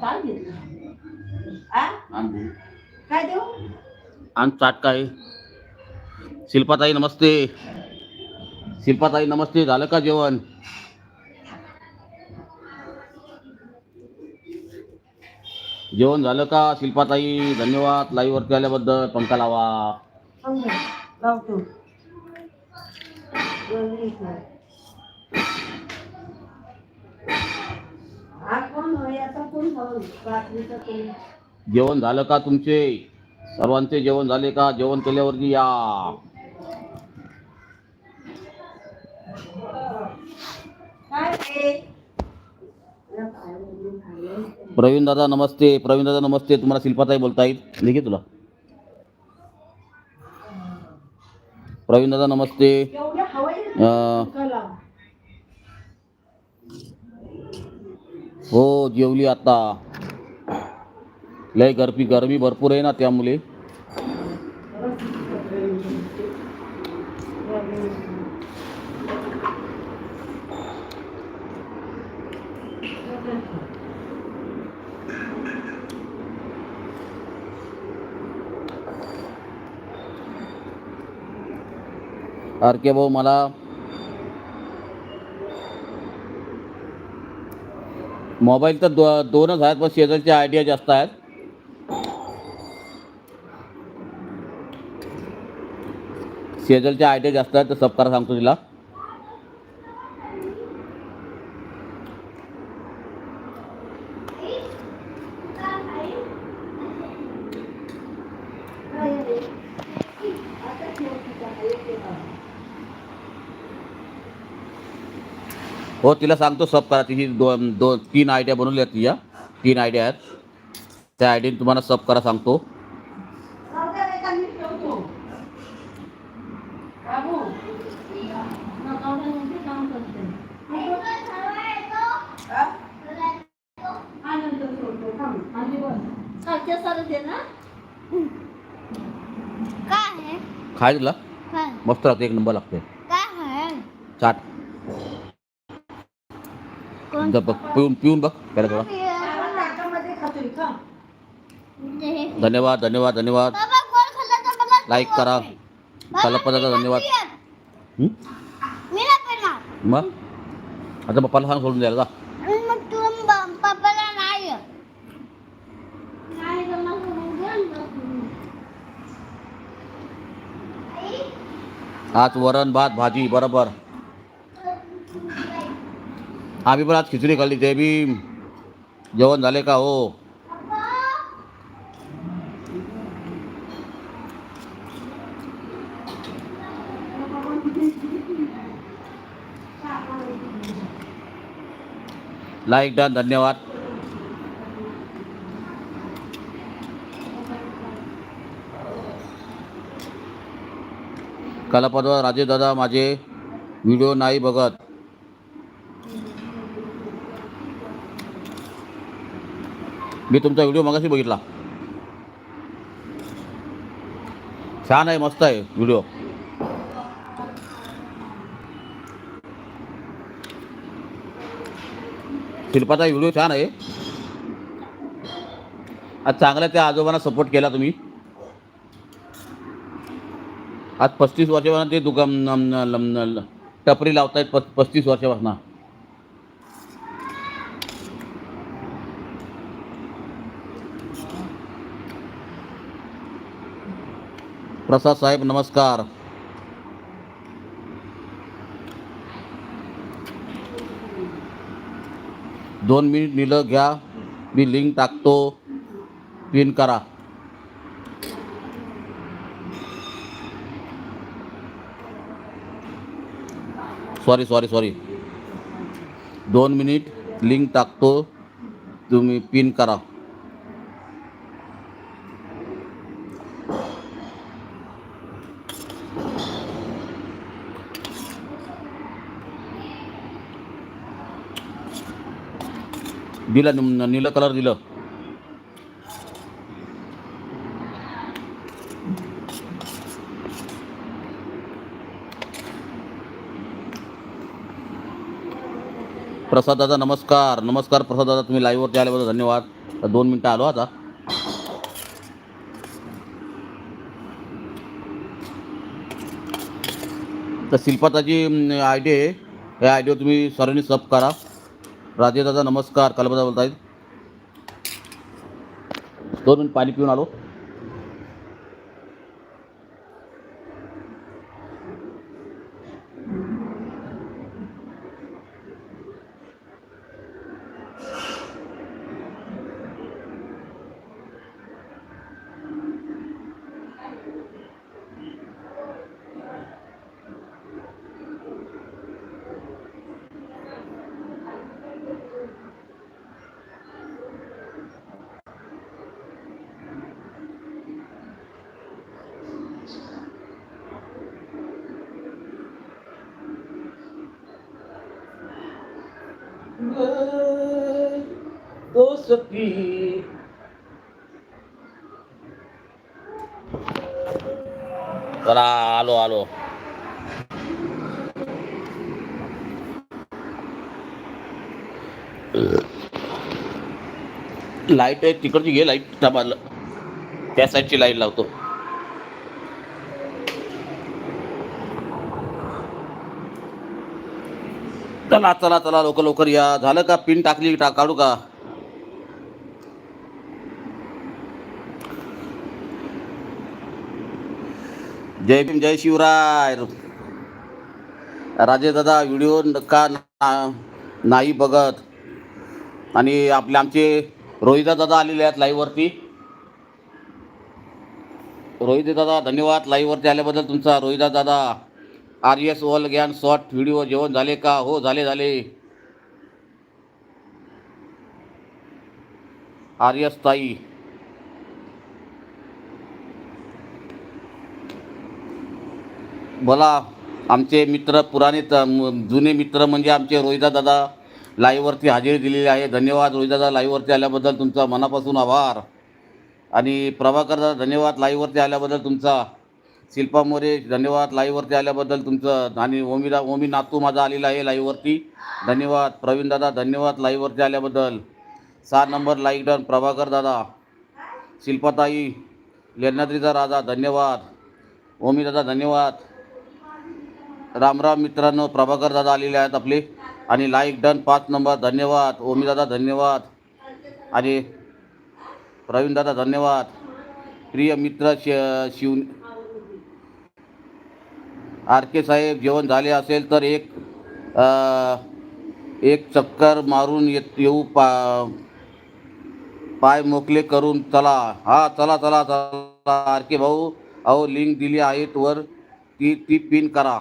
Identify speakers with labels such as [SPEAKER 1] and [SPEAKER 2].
[SPEAKER 1] काय घेतलं आ काय देऊ?
[SPEAKER 2] आणि चाट काय? शिल्पाताई नमस्ते. शिल्पाताई नमस्ते. झालं का जेवण? जेवण झालं का शिल्पाताई? धन्यवाद. लाईव्ह वरती आल्याबद्दल पंखा लावा.
[SPEAKER 1] लावतो दोन मिनिट नाही. हा कोण होय आता कोण खाऊ रात्रीचं कोण
[SPEAKER 2] जेवण झालं का तुमचे? सर्वांचे जेवण झाले का? जेवण केल्यावरती या? प्रवीण दादा नमस्ते. प्रवीण दादा नमस्ते. तुम्हाला शिल्पाताई बोलता येईल लिखे तुला. प्रवीण दादा नमस्ते. हो जेवली आता. लय गरमी गरमी भरपूर आहे ना त्यामुळे. आर के भाऊ मला मोबाईल तर दो दोनच आहेत पण शेजारच्या आयडिया जास्त आहेत. शेजारच्या आयडिया जास्त आहेत तर सब करा सांगतो तिला. हो तिला सांगतो सब करा. तिची दोन दोन तीन आयडिया बनवल्या तिच्या. तीन आयडिया आहेत. त्या आयडियाने तुम्हाला सब करा सांगतो.
[SPEAKER 3] काय
[SPEAKER 2] खाय तुला. मस्त लागते एक नंबर लागते. चाट. बघ पिऊन पिऊन बघ त्याला थोडा. धन्यवाद धन्यवाद धन्यवाद. लाईक करा. चला
[SPEAKER 3] पदाचा
[SPEAKER 2] धन्यवाद मग? आता पप्पाला सांग सोडून द्यायला आज वरण भात भाजी बरोबर. आम्ही पण आज खिचडी खाल्ली ते बी जेवण झाले का हो? लाईक डन धन्यवाद. कलापदवा राजे दादा माझे व्हिडिओ नाही बघत. मी तुमचा व्हिडिओ मगाशी बघितला. छान आहे मस्त आहे व्हिडिओ. शिल्पाचा व्हिडिओ छान आहे. आज चांगला त्या आजोबांना सपोर्ट केला तुम्ही. आज पस्तीस वर्षापासून ते दुकान टपरी लावतायत प पस्तीस वर्षापासून. प्रसाद साहेब, नमस्कार। दोन मिनिट निलं घ्या, मी लिंक टाकतो. पिन करा. सॉरी सॉरी सॉरी दोन मिनिट लिंक टाकतो, तुम्ही पिन करा. दिलं नि- निळं कलर दिलं. प्रसाद दादा नमस्कार. नमस्कार प्रसाद दादा तुम्ही लाईव्हवरती आल्याबद्दल धन्यवाद. दोन मिनटं आलो आता. तर शिल्पाताची आय डी आहे. या आयडियावर तुम्ही सर्वांनी सब करा. राजे दादा नमस्कार. बोलत आहेत दोन मिनिट पाणी पिऊन आलो. दोस्ती चला आलो आलो. लाइट आहे तिकडची घे लाइट. त्या त्या साईडची लाइट लावतो. चला चला चला लवकर लवकर या. झालं का? पिन टाकली टा काढू का? जय भीम जय शिवराय. राजे दादा व्हिडिओ का नाही बघत? आणि आपले आमचे रोहिता दादा आलेले आहेत लाईव्हवरती रोहित दादा धन्यवाद. लाईव्हवरती आल्याबद्दल तुमचा रोहिता दादा. आर एस ओल ज्ञान शॉर्ट व्हिडिओ जेवण झाले का? हो झाले झाले. आर एस ताई. बोला आमचे मित्र पुराणे जुने मित्र म्हणजे आमचे रोहिदा दादा लाईव्हवरती हजेरी दिलेली आहे. धन्यवाद रोहिदादा लाईव्हवरती आल्याबद्दल तुमचा मनापासून आभार. आणि प्रभाकर दादा धन्यवाद लाईव्हवरती आल्याबद्दल तुमचा शिल्पा मोरे धन्यवाद. लाईव्हवरती आल्याबद्दल तुमचं आणि ओमीदा ओमी नातू माझा आलेला आहे लाईव्हवरती धन्यवाद. प्रवीण दादा धन्यवाद. लाईव्हवरती आल्याबद्दल. सहा नंबर लाईक डन प्रभाकर दादा. शिल्पाताई लेनाद्रीचा राजा धन्यवाद. ओमी दादा धन्यवाद. रामराम मित्रांनो प्रभाकर दादा आलेले आहेत आपले. आणि लाईक डन पाच नंबर धन्यवाद. ओमी दादा धन्यवाद. आणि प्रवीण दादा धन्यवाद. प्रिय मित्र श शिव आर के साहेब जेवण झाले असेल तर एक आ, एक चक्कर मारून येत येऊ पा पाय मोकले करून चला. हा चला चला चला आर के भाऊ. अहो लिंक दिली आहेत वर. ती ती पिन करा.